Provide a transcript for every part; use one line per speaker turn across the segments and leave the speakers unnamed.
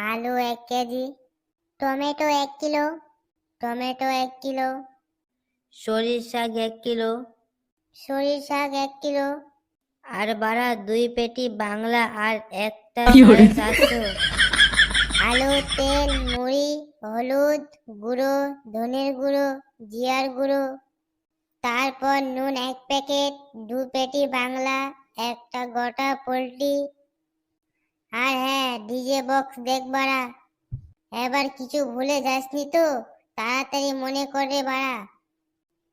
আলু এক KG tomato এক কিলো টমেটো এক কিলো
সরিষ শাক এক কিলো
সরিষ শাক এক কিলো
আর বাড়া দুই পেটি বাংলা আর একটা? চারশো
আলু তেল মুড়ি হলুদ গুঁড়ো ধনের গুঁড়ো জিয়ার গুঁড়ো তারপর নুন এক প্যাকেট দু পেটি বাংলা একটা গোটা পোলট্রি আর হ্যাঁ ডিজে বক্স দেখ বাড়া। এবার কিছু ভুলে যাসনি তো? তাড়াতাড়ি মনে করে বাড়া।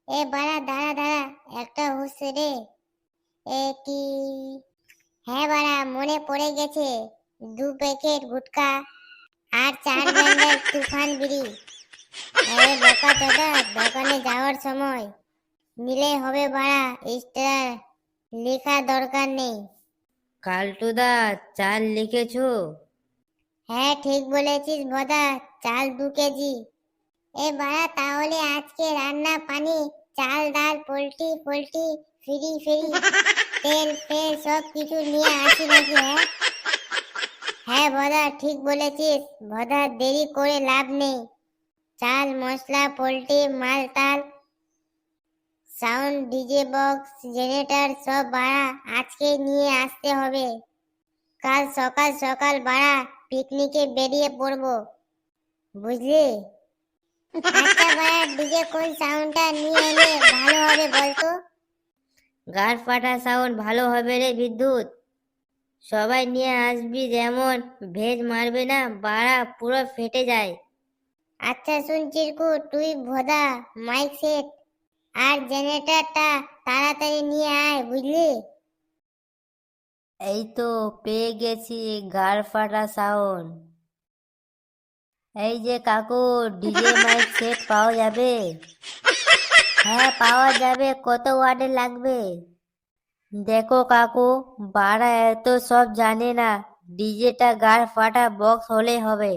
এ বাড়া দাঁড়া দাঁড়া একটা হচ্ছে রে। এ কি? হ্যাঁ বাড়া মনে পড়ে গেছে। দু প্যাকেট গুটকা আর চার ব্যান্ডেল তুফান বিড়ি। আরে বোকা দাদা দোকানে যাওয়ার সময়। নিলে হবে বাড়া এক্সট্রা লেখা দরকার নেই।
কালটুদা চাল লিখেছো?
হ্যাঁ ঠিক বলেছিস বদা চাল দু কেজি। এ বাড়া তাহলে আজকে রান্না পানি চাল ডাল পোলট্রি পোলট্রি ফ্রি ফ্রি তেল ফেল সব কিছু নিয়ে আসি নাকি হ্যাঁ? হ্যাঁ ভদা ঠিক বলেছিস। ভদা দেরি করে লাভ নেই। চাল মশলা পোলট্রি মাল তাল সাউন্ড ডিজে বক্স জেনারেটর সব বাড়া আজকে নিয়ে আসতে হবে। কাল সকাল সকাল বাড়া পিকনিকে বেরিয়ে পড়ব। বুঝলি? আচ্ছা বাড়া ডিজে কোন সাউন্ডটা নিয়ে এলে ভালো হবে বলতো?
গাড় ফাটা সাউন্ড ভালো হবে রে বিদ্যুৎ। সবাই নিয়ে আসবি যেমন ভেজ মারবে না বাড়া পুরো ফেটে যায়।
আচ্ছা শুন চিরকু তুই ভোদা মাইক সেট আর জেনারেটরটা তাড়াতাড়ি নিয়ে আয়, বুঝলি?
এই তো পেয়ে গেছি গাড় ফাটা সাউন্ড এই যে কাকু ডিজে মাইক সেট পাওয়া যাবে? হ্যাঁ পাওয়া যাবে, কত ওয়াটের লাগবে? দেখো কাকু, বাড়া এত সব জানে না ডিজেটা গাড় ফাটা বক্স হলে হবে।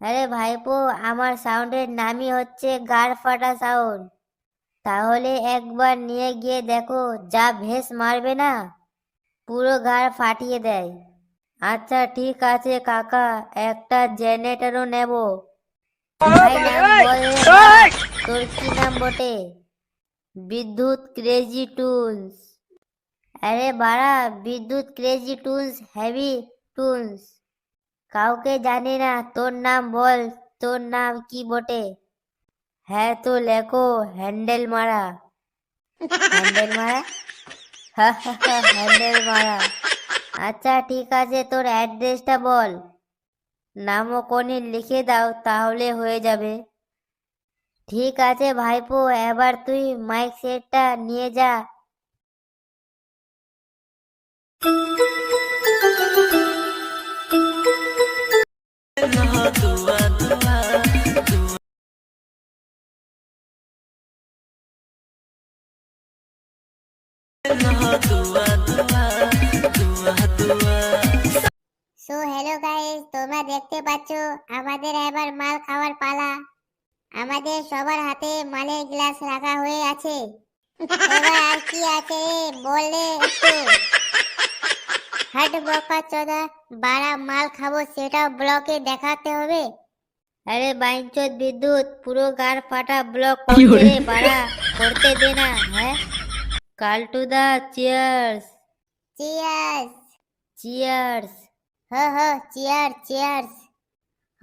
আরে ভাইপো, আমার সাউন্ডের নামই হচ্ছে গাড় ফাটা সাউন্ড তাহলে একবার নিয়ে গিয়ে দেখো যা ভেস মারবে না। পুরো গাড় ফাটিয়ে দেয়। আচ্ছা ঠিক আছে কাকা একটা জেনারেটরও নেব। তোর কি নাম বটে? বিদ্যুৎ ক্রেজি টুলস আরে বাড়া বিদ্যুৎ ক্রেজি টুলস হেভি টুলস কাউকে জানি না তোর নাম বল তোর নাম কি বটে? হ্যাঁ তো লেখো, হ্যান্ডেল মারা। হ্যান্ডেল মারা? হ্যান্ডেল মারা। আচ্ছা ঠিক আছে, তোর অ্যাড্রেসটা বল। নামও কোনি লিখে দাও, তাহলে হয়ে যাবে। ঠিক আছে ভাইপো, এবার তুই মাইক সেটটা নিয়ে যা।
হ্যালো গাইস তোমরা দেখতে পাচ্ছ আমাদের এবার মাল খাওয়ার পালা। আমাদের সবার হাতে মালের গ্লাস রাখা হয়ে আছে। এবার আর কি আছে বললে একটু। হাট বকা চোদা বাড়া মাল খাব সেটাও ব্লকে দেখাতে হবে।
আরে বাইঞ্চোদ বিদ্যুৎ পুরো গাড় ফাটা ব্লক
কি
করতে বাড়া করতে দে না হ্যাঁ? কালটুদা চিয়ার্স
চিয়ার্স
চিয়ার্স
হ্যাঁ চেয়ার চেয়ার চেয়ার্স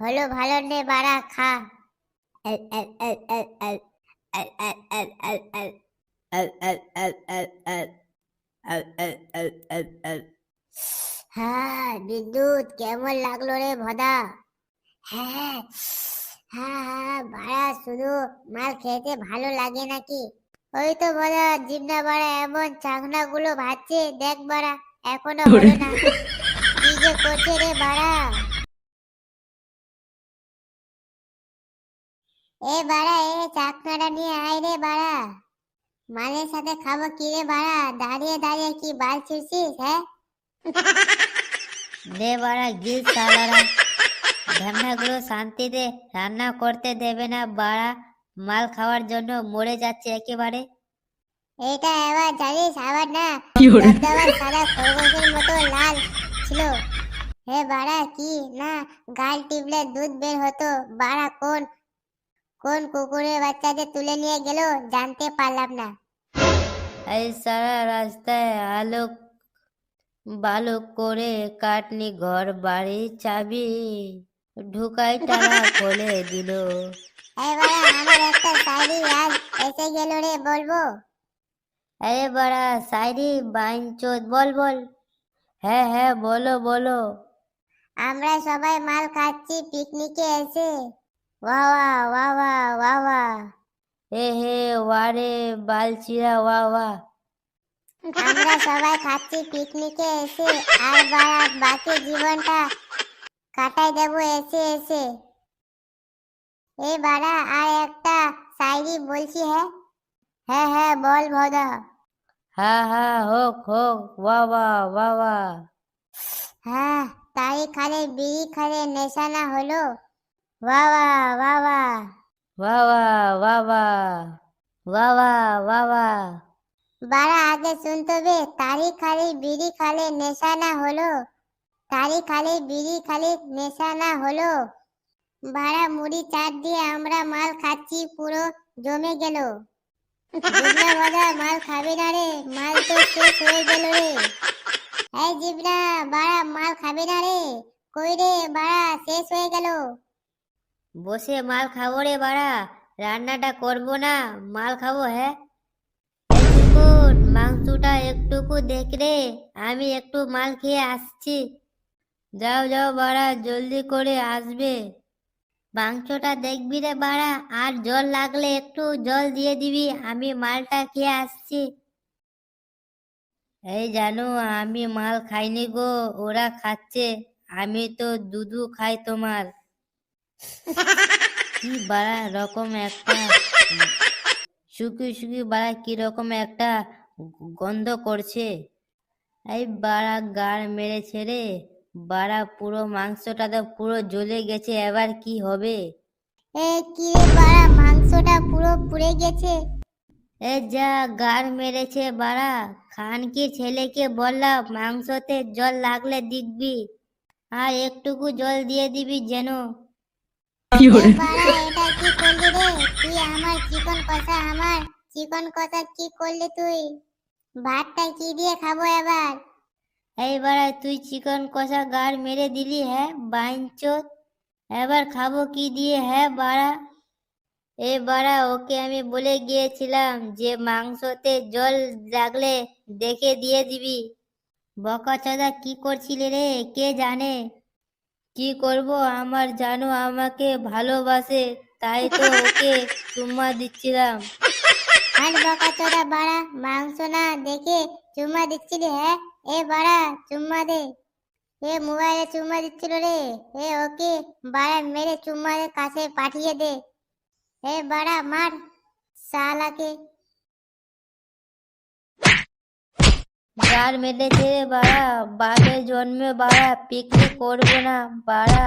হলো ভালো নে বাড়া খা হ্যাঁ বিদ্যুৎ কেমন লাগল রে ভদা হ্যাঁ হ্যাঁ হ্যাঁ ভাড়া শুধু মাল খেতে ভালো লাগে নাকি ওই তো বলা জিন্না বাড়া এমন চাকনা গুলো ভাজছে দেখ বাড়া এখনও হলো না করছে রে বাড়া? এ বাড়া এ চাকনাটা নিয়ে আয় রে বাড়া। মালের সাথে খাব কি রে বাড়া? দাঁড়িয়ে দাঁড়িয়ে কি বাল ছিড়ছিস হ্যাঁ?
দে বাড়া গিল সালারা। শান্তিতে রান্না করতে দেবে না বাড়া। মাল খাওয়ার জন্য মরে যাচ্ছে একেবারে।
এটা আবার জানিস আবার না।
hore
খরগোশের মতো লাল ছিল হে বাড়া কি? না গাল টিপলে দুধ বের হতো। বাড়া কোন? কোন কুকুরের বাচ্চা যে তুলে নিয়ে গেল? জানতে পারলাম না।
এই সারা রাস্তায় আলো বালো করে কাটনি ঘর বাড়ি চাবি ঢুকাই টানা খুলে দিল।
এই বাড়া আমার একটা শাড়ি আজ এসে গেল রে বলব?
আরে বড়া সাইরি বাইন চোদ বল বল। হ্যাঁ হ্যাঁ বলো বলো।
আমরা সবাই মাল খাচ্ছি পিকনিকে এসে। ওয়া ওয়া ওয়া ওয়া ওয়া ওয়া।
এ হে ওয়ারে বালচিরা ওয়া ওয়া।
আমরা সবাই খাচ্ছি পিকনিকে এসে আর বাড়া বাকি জীবনটা কাটাই দেবো এসে এসে। এই বাড়া আর একটা শায়রি বলছি হ্যাঁ? হ্যাঁ হ্যাঁ বল ভদা।
হ্যাঁ হ্যাঁ হোক হোক বাবা বাবা
হ্যাঁ তাই খালে বিড়ি খালে নেশানা হলো
বাবা বাবা বাবা বাবা বাবা বাবা
বারা আগে শুনতে হবে তারি খালি বিড়ি খালে নেশানা হলো তারি খালি বিড়ি খালি নেশানা হলো ভাড়া মুড়ি চার দিয়ে আমরা মাল খাচ্ছি পুরো জমে গেল জিবনা বাদা, মাল খাবি না রে, মাল তো শেষ হয়ে গেল রে। এই জিবনা বাড়া, মাল খাবি না রে, কই রে, বাড়া, শেষ হয়ে গেল।
বসে মাল খাব রে, বাড়া, রান্নাটা করব না, মাল খাব হ্যাঁ মাংসটা একটুকু দেখ রে, আমি একটু মাল খেয়ে আসছি। যাও যাও, বাড়া, জলদি করে আসবে। মাংসটা দেখবি রে বাড়া আর জল লাগলে একটু জল দিয়ে দিবি আমি মালটা খেয়ে আসছি। এই জানো আমি মাল খাইনি গো ওরা খাচ্ছে আমি তো দুধু খাই তোমার। কি বাড়া রকম একটা শুকি শুকি বাড়া কি রকম একটা গন্ধ করছে। এই বাড়া গাড় মেরেছে রে। বাড়া পুরো মাংসটা তো পুরো জ্বলে গেছে এবার কি হবে?
এ কি রে বাড়া মাংসটা পুরো পুড়ে গেছে।
এ যা গাড় মেরেছে বাড়া। খানকি ছেলেকে বললাম মাংসতে জল লাগলে দিবি আর একটুকু জল দিয়ে দিবি যেন।
বাড়া এটা কি করলি রে? তুই আমার চিকন কষা আমার চিকন কষা কি করলি তুই? ভাতটা কি দিয়ে খাব এবার?
এই বাড়া তুই চিকন কষা গাড় মেরে দিলি হ্যাঁ? বাইন চোদ এবার খাব কি দিয়ে হ্যাঁ বাড়া? এ বাড়া, ওকে আমি বলে গিয়েছিলাম যে মাংসতে জল লাগলে দেখে দিয়ে দিবি। বকাচোদা কি করছিলে রে? কে জানে? কি করব? আমার জানো আমাকে ভালোবাসে, তাই তো ওকে চুম্মা দিচ্ছিলাম।
আর বকা চোদা, বাড়া, মাংস না দেখে চুম্মা দিচ্ছিলি হ্যাঁ? ए बड़ा चुम्मा दे ए मोबाइल चुम्मा दिच्छिलो रे ए ओके बड़ा मेरे चुम्मा के कासे पाठिए दे ए बड़ा मार साला
के जार मेरे चेहरे बड़ा बागे जोन में बड़ा पिकनिक कोर बना बड़ा